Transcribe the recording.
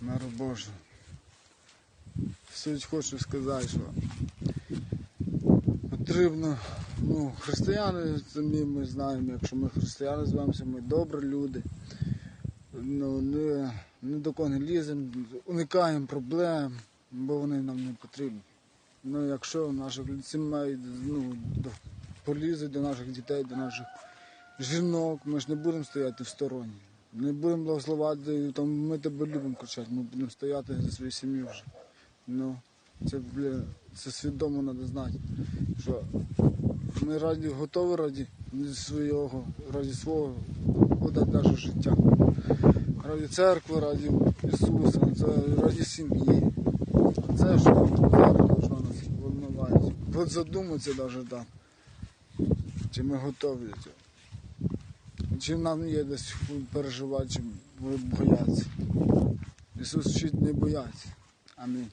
Миру Божу. Суть хочу сказати, що потрібно, ну, християни самі ми знаємо, якщо ми християни звемося, ми добрі люди. Ну, не, не до кого не ліземо, уникаємо проблем, бо вони нам не потрібні. Ну, якщо наших сімей ну, полізуть до наших дітей, до наших жінок, ми ж не будемо стояти в стороні. Не будемо благословати, там, ми тебе любимо кричати, ми будемо стояти за свою сім'ю вже. Ну, це, бля, це свідомо треба знати, що ми раді, готові раді свого, раді свого подати наше життя. Раді церкви, раді Ісуса, це раді сім'ї. Це що варто, що нас волнувати. От задуматися навіть так. Чи ми готові до цього. Чи нам є десь переживати, чи бояться. Ісус вчить не бояться. Амінь.